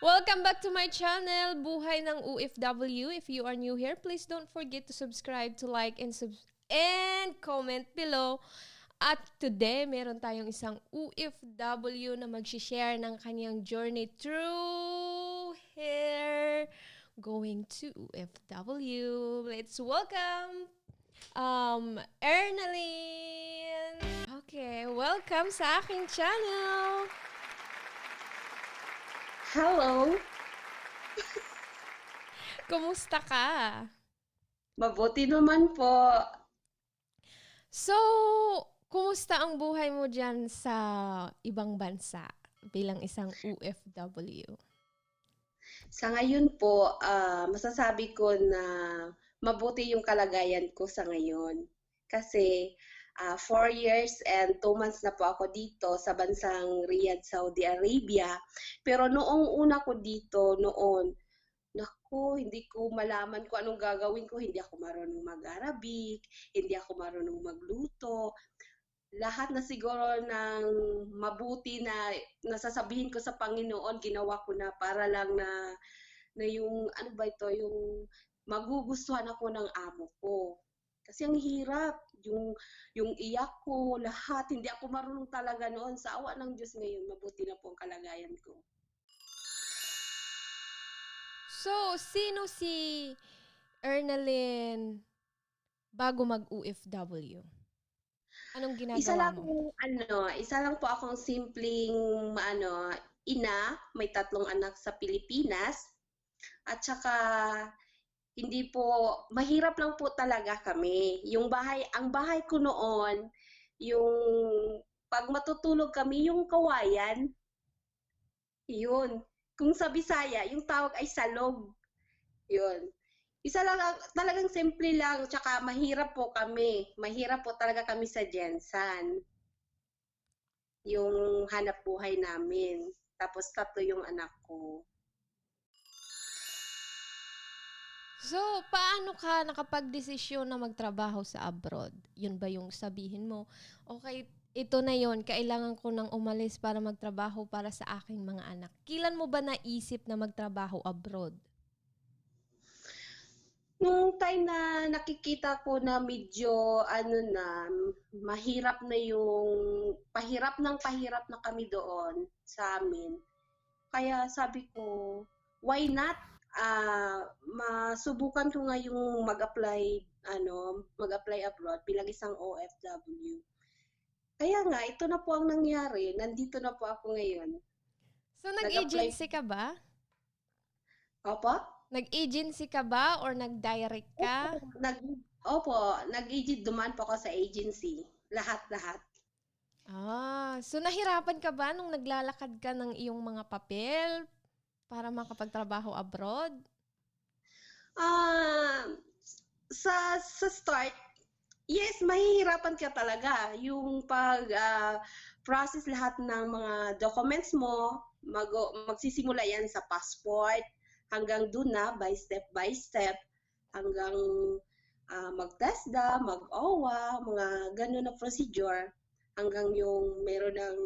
Welcome back to my channel, Buhay ng OFW. If you are new here, please don't forget to subscribe, to like, and sub and comment below. At today, meron tayong isang OFW na mag-share ng kanyang journey through here going to OFW. Let's welcome um, Ernaline. Okay, welcome sa aking channel. Hello! Kumusta ka? Mabuti naman po. So, kumusta ang buhay mo dyan sa ibang bansa bilang isang OFW? Sa ngayon po, ah, masasabi ko na mabuti yung kalagayan ko sa ngayon. Kasi ah, four years and two months na po ako dito sa bansang Riyadh, Saudi Arabia. Pero noong una ko dito, noon, naku, hindi ko malaman kung anong gagawin ko. Hindi ako marunong mag-Arabic, hindi ako marunong magluto. Lahat na siguro ng mabuti na nasasabihin ko sa Panginoon, ginawa ko na para lang na na yung ano ba ito, yung magugustuhan ako ng amo ko. Kasi ang hirap, yung yung iyak ko, lahat, hindi ako marunong talaga noon. Sa awa ng Diyos ngayon, mabuti na po ang kalagayan ko. So, sino si Ernaline bago mag-OFW? Anong ginagawa Isa lang mo? ano, isa lang po akong simpleng ano, ina, may tatlong anak sa Pilipinas. At saka hindi po mahirap lang po talaga kami. Yung bahay, ang bahay ko noon, yung pag matutulog kami, yung kawayan. Yun. Kung sa Bisaya, yung tawag ay salog. Yun. Isa lang, ang- talagang simple lang, tsaka mahirap po kami. Mahirap po talaga kami sa Jensan. Yung hanap buhay namin. Tapos tatlo yung anak ko. So, paano ka nakapag-desisyon na magtrabaho sa abroad? Yun ba yung sabihin mo? Okay, ito na yon kailangan ko nang umalis para magtrabaho para sa aking mga anak. Kilan mo ba naisip na magtrabaho abroad? Nung time na nakikita ko na medyo ano na, mahirap na yung, pahirap ng pahirap na kami doon sa amin. Kaya sabi ko, why not? Ah, masubukan ko nga yung mag-apply, ano, mag-apply abroad bilang isang OFW. Kaya nga, ito na po ang nangyari. Nandito na po ako ngayon. So, nag-agency ka ba? Opo? Nag-agency ka ba or nag-direct ka? Nag, opo, nag-agent duman po ako sa agency. Lahat-lahat. Ah, so nahirapan ka ba nung naglalakad ka ng iyong mga papel para makapagtrabaho abroad? Ah, sa sa start, yes, mahihirapan ka talaga. Yung pag ah, process lahat ng mga documents mo, mag magsisimula yan sa passport hanggang dun na by step by step hanggang ah, mag-TESDA, mag-OWA, mga ganun na procedure hanggang yung meron ng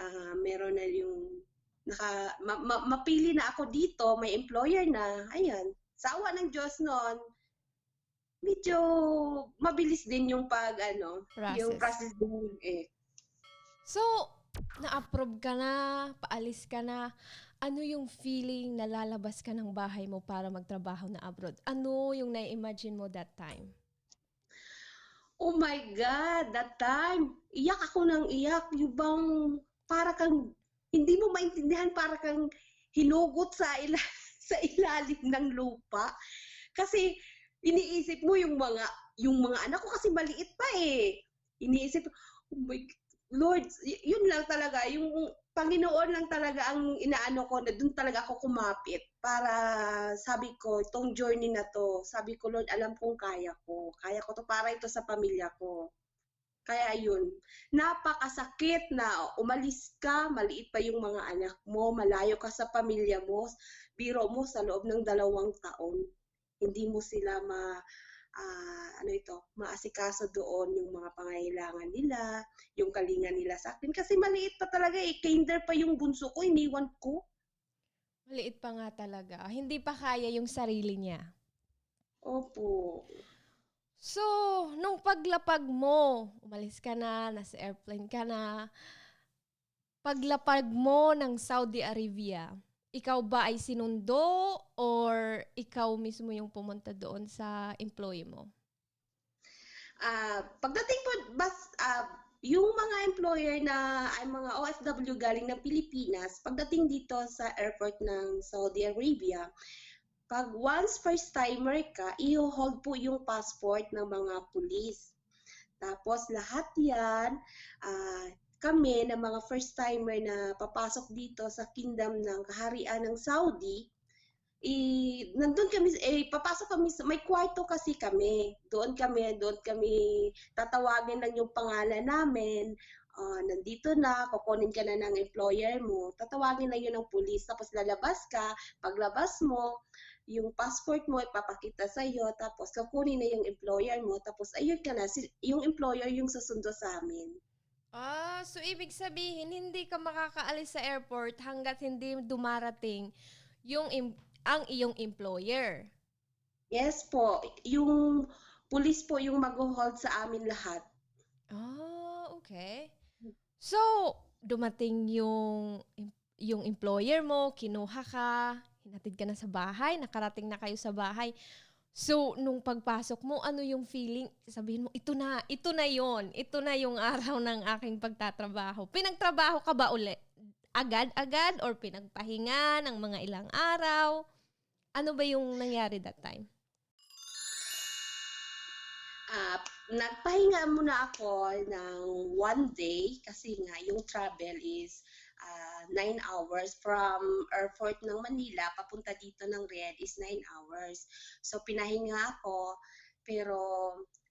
ah, meron na yung naka ma- ma- mapili na ako dito, may employer na. Ayan. Sa awa ng Diyos noon, medyo mabilis din yung pag ano, yung Process. process din eh. So, na-approve ka na, paalis ka na. Ano yung feeling na lalabas ka ng bahay mo para magtrabaho na abroad? Ano yung na-imagine mo that time? Oh my God, that time, iyak ako ng iyak. Yung bang, para kang, hindi mo maintindihan, para kang hinugot sa, ila, sa ilalim ng lupa. Kasi, iniisip mo yung mga, yung mga anak ko kasi maliit pa eh. Iniisip, oh my Lord, yun lang talaga, yung Panginoon lang talaga ang inaano ko na doon talaga ako kumapit para sabi ko, itong journey na to, sabi ko, Lord, alam kong kaya ko. Kaya ko to para ito sa pamilya ko. Kaya yun, napakasakit na umalis ka, maliit pa yung mga anak mo, malayo ka sa pamilya mo, biro mo sa loob ng dalawang taon. Hindi mo sila ma, ah, ano ito, maasikaso doon yung mga pangailangan nila, yung kalinga nila sa akin. Kasi maliit pa talaga eh, kinder pa yung bunso ko, iniwan ko. Maliit pa nga talaga. Hindi pa kaya yung sarili niya. Opo. So, nung paglapag mo, umalis ka na, nasa airplane ka na, paglapag mo ng Saudi Arabia, ikaw ba ay sinundo or ikaw mismo yung pumunta doon sa employee mo? Ah, pagdating po bas ah, yung mga employer na ay mga OFW galing ng Pilipinas, pagdating dito sa airport ng Saudi Arabia, pag once first timer ka, i-hold po yung passport ng mga pulis. Tapos lahat yan, ah, kami na mga first timer na papasok dito sa kingdom ng kaharian ng Saudi, i nandun kami eh papasok kami sa may kwarto kasi kami. Doon kami, doon kami tatawagin lang yung pangalan namin. Ah, nandito na, kukunin ka na ng employer mo. Tatawagin lang yun ng pulis. Tapos lalabas ka. Paglabas mo, yung passport mo ipapakita sa iyo. Tapos kukunin na yung employer mo. Tapos ayun ka na. Si- Yung employer yung susundo sa amin. Ah, so ibig sabihin, hindi ka makakaalis sa airport hanggat hindi dumarating yung im- ang iyong employer. Yes po. Yung pulis po yung mag-hold sa amin lahat. Ah, okay. So, dumating yung yung employer mo, kinuha ka, hinatid ka na sa bahay, nakarating na kayo sa bahay. So, nung pagpasok mo, ano yung feeling? Sabihin mo, ito na, ito na yon Ito na yung araw ng aking pagtatrabaho. Pinagtrabaho ka ba uli? Agad-agad or pinagpahinga ng mga ilang araw? Ano ba yung nangyari that time? Ah, nagpahinga muna ako ng one day kasi nga yung travel is ah, nine hours from airport ng Manila papunta dito ng Riyadh is nine hours. So pinahinga ako pero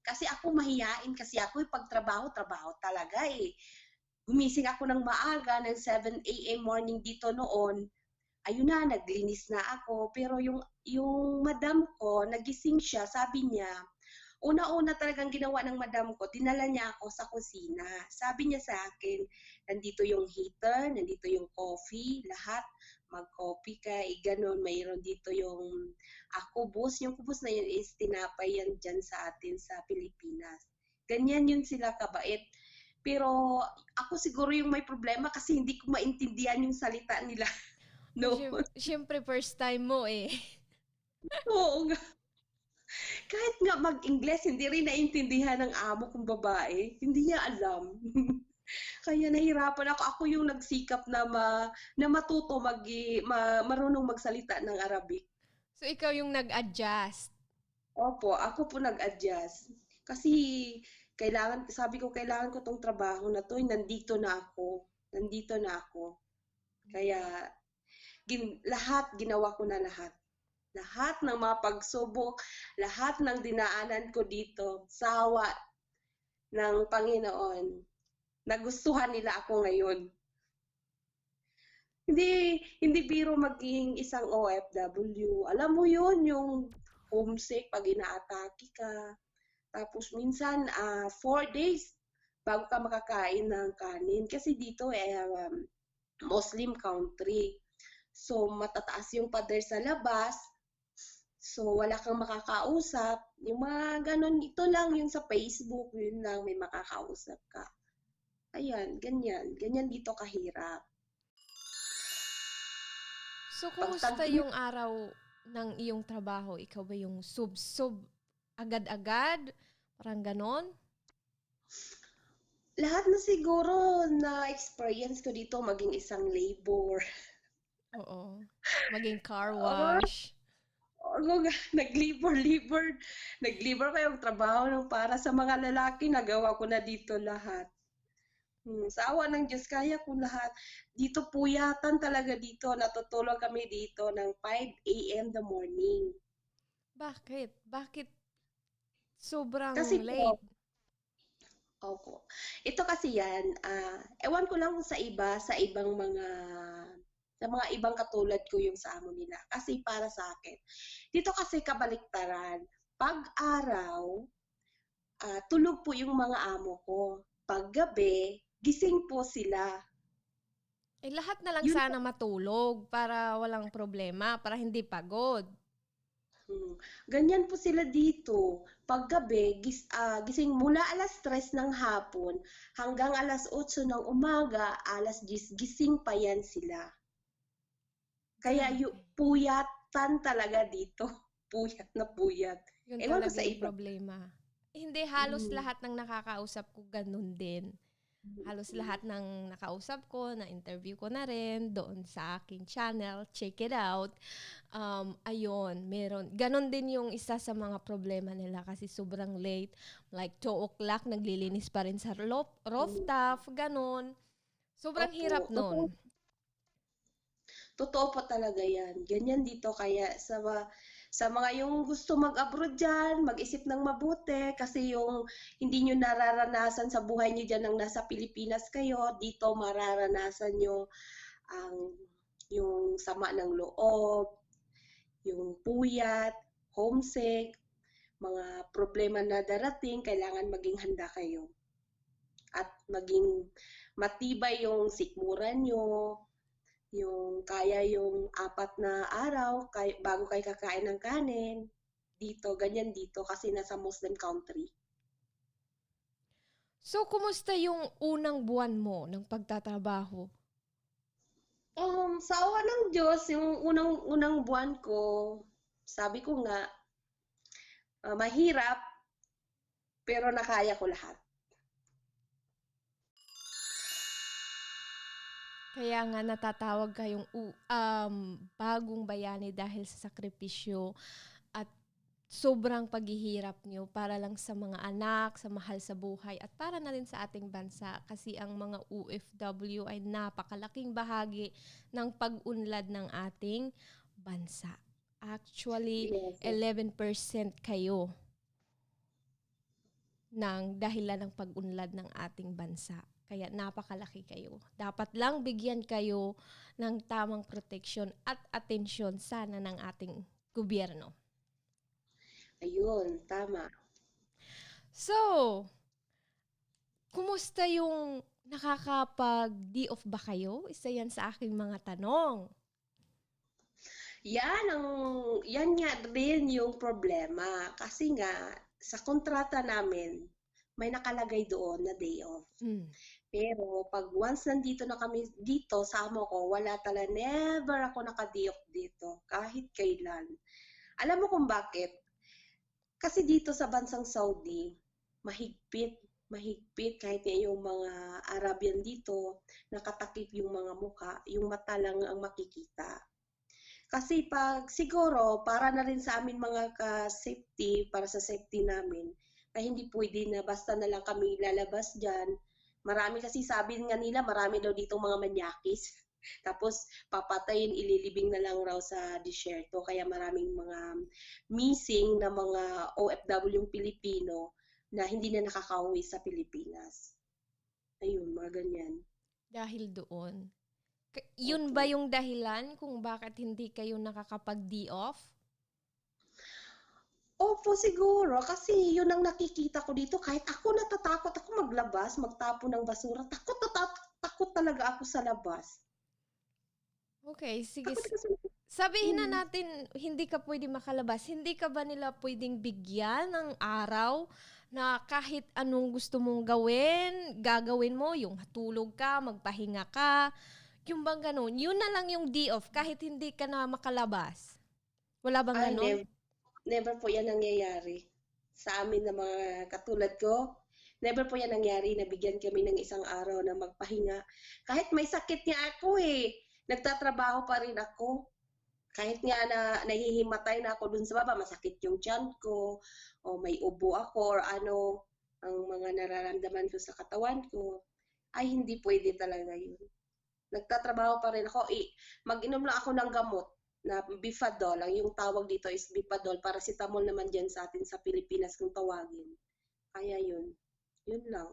kasi ako mahiyain kasi ako yung pagtrabaho, trabaho talaga eh. Gumising ako ng maaga ng 7 a.m. morning dito noon. Ayun na, naglinis na ako. Pero yung, yung madam ko, nagising siya, sabi niya, una-una talagang ginawa ng madam ko, dinala niya ako sa kusina. Sabi niya sa akin, nandito yung heater, nandito yung coffee, lahat. Mag-coffee ka, eh, ganun. Mayroon dito yung ah, kubos. Yung kubos na yun is tinapay yan dyan sa atin sa Pilipinas. Ganyan yun sila kabait. Pero ako siguro yung may problema kasi hindi ko maintindihan yung salita nila. No. Siyem- Siyempre, first time mo eh. Oo nga. Kahit nga mag-Ingles, hindi rin naintindihan ng amo kong babae. Hindi niya alam. Kaya nahirapan ako. Ako yung nagsikap na, ma, na matuto, mag, ma, marunong magsalita ng Arabic. So, ikaw yung nag-adjust. Opo, ako po nag-adjust. Kasi kailangan, sabi ko, kailangan ko tong trabaho na to. Nandito na ako. Nandito na ako. Kaya gin, lahat, ginawa ko na lahat. Lahat ng mga pagsubok, lahat ng dinaanan ko dito, sawa ng Panginoon. Nagustuhan nila ako ngayon. Hindi, hindi biro maging isang OFW. Alam mo yun, yung homesick pag inaatake ka. Tapos minsan, ah, four days bago ka makakain ng kanin. Kasi dito, eh, um, Muslim country. So, matataas yung pader sa labas. So, wala kang makakausap. Yung mga ganun, ito lang yung sa Facebook, yun lang may makakausap ka. Ayan, ganyan. Ganyan dito kahirap. So, kumusta yung araw ng iyong trabaho? Ikaw ba yung sub-sub agad-agad? Parang ganon? Lahat na siguro na experience ko dito maging isang labor. Oo. Maging car wash. Ako nga, nag-labor-labor. Nag-labor ko yung trabaho ng para sa mga lalaki. Nagawa ko na dito lahat. Hmm, sa awa ng Diyos, kaya ko lahat. Dito puyatan talaga dito. Natutulog kami dito ng 5 a.m. the morning. Bakit? Bakit sobrang Kasi po, late? Opo. Ito kasi yan, ah, ewan ko lang sa iba, sa ibang mga, sa mga ibang katulad ko yung sa amo nila. Kasi para sa akin, dito kasi kabaliktaran. Pag araw, ah, tulog po yung mga amo ko. Pag gabi, gising po sila. Eh, lahat na lang Yun sana matulog para walang problema, para hindi pagod. Hmm. Ganyan po sila dito. Paggabi, gis, ah, gising mula alas 3 ng hapon hanggang alas 8 ng umaga, alas 10, gising pa yan sila. Kaya Grabe. yung puyatan talaga dito. Puyat na puyat. Yun Ewan ko sa yung iba. problema. Eh, Hindi, halos Mm. lahat ng nakakausap ko ganun din. Halos lahat ng nakausap ko, na interview ko na rin doon sa aking channel. Check it out. Um, ayun, meron. Ganon din yung isa sa mga problema nila kasi sobrang late. Like 2 o'clock, naglilinis pa rin sa roof, rooftop, ganon. Sobrang Opo, hirap nun. Totoo po talaga yan. Ganyan dito kaya sa sa mga yung gusto mag-abroad dyan, mag-isip ng mabuti kasi yung hindi nyo nararanasan sa buhay nyo dyan nang nasa Pilipinas kayo, dito mararanasan nyo ang yung sama ng loob, yung puyat, homesick, mga problema na darating, kailangan maging handa kayo. At maging matibay yung sikmuran nyo, yung kaya yung apat na araw kay, bago kayo kakain ng kanin. Dito, ganyan dito kasi nasa Muslim country. So, kumusta yung unang buwan mo ng pagtatrabaho? Um, sa awa ng Diyos, yung unang unang buwan ko, sabi ko nga, ah, mahirap, pero nakaya ko lahat. Kaya nga natatawag kayong um, bagong bayani dahil sa sakripisyo at sobrang paghihirap nyo para lang sa mga anak, sa mahal sa buhay at para na rin sa ating bansa kasi ang mga OFW ay napakalaking bahagi ng pag-unlad ng ating bansa. Actually, Yes. 11% kayo ng dahilan ng pag-unlad ng ating bansa. Kaya napakalaki kayo. Dapat lang bigyan kayo ng tamang proteksyon at atensyon sana ng ating gobyerno. Ayun, tama. So, kumusta yung nakakapag-D off ba kayo? Isa yan sa aking mga tanong. Yan ang yan nga rin yung problema kasi nga sa kontrata namin may nakalagay doon na day off. Mm. Pero pag once nandito na kami dito sa amo ko, wala talaga, never ako naka-day off dito, kahit kailan. Alam mo kung bakit? Kasi dito sa bansang Saudi, mahigpit, mahigpit kahit yung mga Arabian dito, nakatakip yung mga muka, yung mata lang ang makikita. Kasi pag siguro, para na rin sa amin mga ka-safety, para sa safety namin, ay hindi pwede na basta na lang kami lalabas dyan, Marami kasi sabi nga nila, marami daw dito mga manyakis. Tapos papatayin, ililibing na lang raw sa disyerto. Kaya maraming mga missing na mga OFW Pilipino na hindi na nakakauwi sa Pilipinas. Ayun, mga ganyan. Dahil doon. Yun ba yung dahilan kung bakit hindi kayo nakakapag-D off? Opo, siguro. Kasi yun ang nakikita ko dito. Kahit ako natatakot ako maglabas, magtapon ng basura. Takot takot, takot talaga ako sa labas. Okay, sige. Takot kasi Sabihin na Mm. natin, hindi ka pwede makalabas. Hindi ka ba nila pwedeng bigyan ng araw na kahit anong gusto mong gawin, gagawin mo, yung matulog ka, magpahinga ka, yung bang ganun. Yun na lang yung day off, kahit hindi ka na makalabas. Wala bang ganun? never, never po yan nangyayari. Sa amin na mga katulad ko, never po yan nangyari na bigyan kami ng isang araw na magpahinga. Kahit may sakit nga ako eh, nagtatrabaho pa rin ako. Kahit nga na nahihimatay na ako dun sa baba, masakit yung tiyan ko, o may ubo ako, or ano, ang mga nararamdaman ko sa katawan ko, ay hindi pwede talaga yun. Nagtatrabaho pa rin ako. Eh, mag-inom lang ako ng gamot na Bifadol. Ang yung tawag dito is Bifadol. Paracetamol naman dyan sa atin sa Pilipinas kung tawagin. Kaya yun. Yun lang.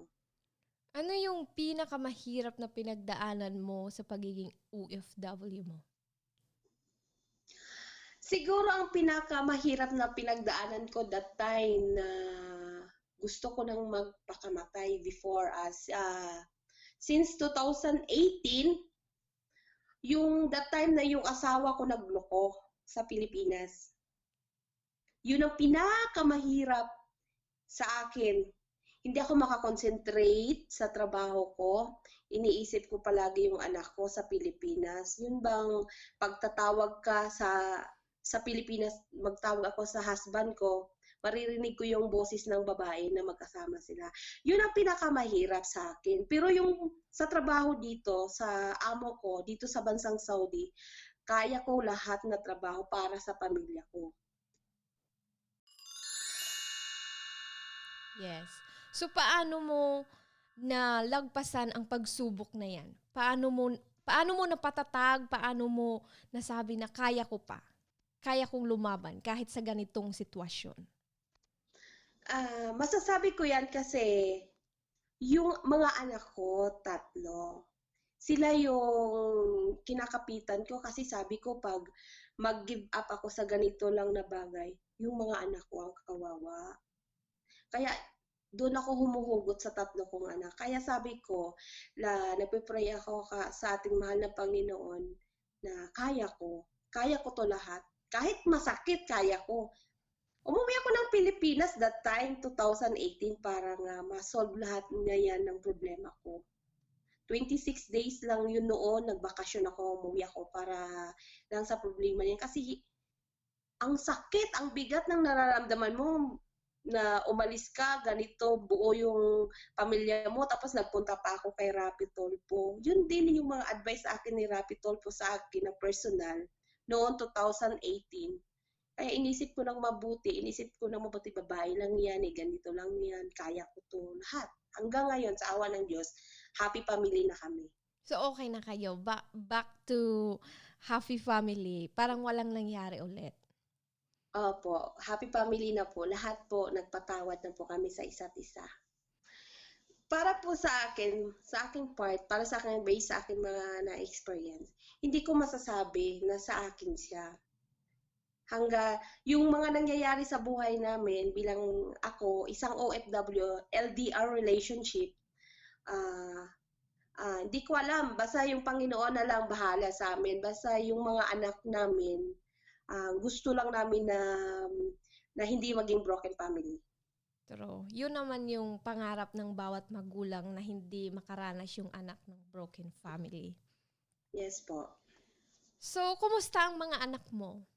Ano yung pinakamahirap na pinagdaanan mo sa pagiging OFW mo? Siguro ang pinakamahirap na pinagdaanan ko that time na gusto ko nang magpakamatay before as ah, since 2018 yung that time na yung asawa ko nagloko sa Pilipinas. Yun ang pinakamahirap sa akin. Hindi ako makakonsentrate sa trabaho ko. Iniisip ko palagi yung anak ko sa Pilipinas. Yun bang pagtatawag ka sa sa Pilipinas, magtawag ako sa husband ko, maririnig ko yung boses ng babae na magkasama sila. Yun ang pinakamahirap sa akin. Pero yung sa trabaho dito, sa amo ko, dito sa bansang Saudi, kaya ko lahat na trabaho para sa pamilya ko. Yes. So paano mo na lagpasan ang pagsubok na 'yan? Paano mo paano mo napatatag, paano mo nasabi na kaya ko pa? Kaya kong lumaban kahit sa ganitong sitwasyon. Ah, masasabi ko yan kasi yung mga anak ko, tatlo, sila yung kinakapitan ko kasi sabi ko pag mag-give up ako sa ganito lang na bagay, yung mga anak ko ang kawawa. Kaya doon ako humuhugot sa tatlo kong anak. Kaya sabi ko, la, nagpe-pray ako ka, sa ating mahal na Panginoon na kaya ko, kaya ko to lahat. Kahit masakit, kaya ko. Umuwi ako ng Pilipinas that time, 2018, para nga ma-solve lahat na yan ng problema ko. 26 days lang yun noon, nagbakasyon ako, umuwi ako para lang sa problema niyan. Kasi ang sakit, ang bigat ng nararamdaman mo na umalis ka, ganito, buo yung pamilya mo, tapos nagpunta pa ako kay Rapi Tolpo. Yun din yung mga advice sa akin ni Rapi Tolpo sa akin na personal noon 2018. Kaya inisip ko ng mabuti, inisip ko ng mabuti, babae lang yan, eh, ganito lang yan, kaya ko to, lahat. Hanggang ngayon, sa awa ng Diyos, happy family na kami. So okay na kayo. Ba- back to happy family. Parang walang nangyari ulit. Opo, happy family na po. Lahat po, nagpatawad na po kami sa isa't isa. Para po sa akin, sa aking part, para sa akin, based sa aking mga na-experience, hindi ko masasabi na sa akin siya. Hangga yung mga nangyayari sa buhay namin bilang ako, isang OFW, LDR relationship, ah ah, hindi ko alam. Basta yung Panginoon na lang bahala sa amin. Basta yung mga anak namin, ah, gusto lang namin na, na hindi maging broken family. True. Yun naman yung pangarap ng bawat magulang na hindi makaranas yung anak ng broken family. Yes po. So, kumusta ang mga anak mo?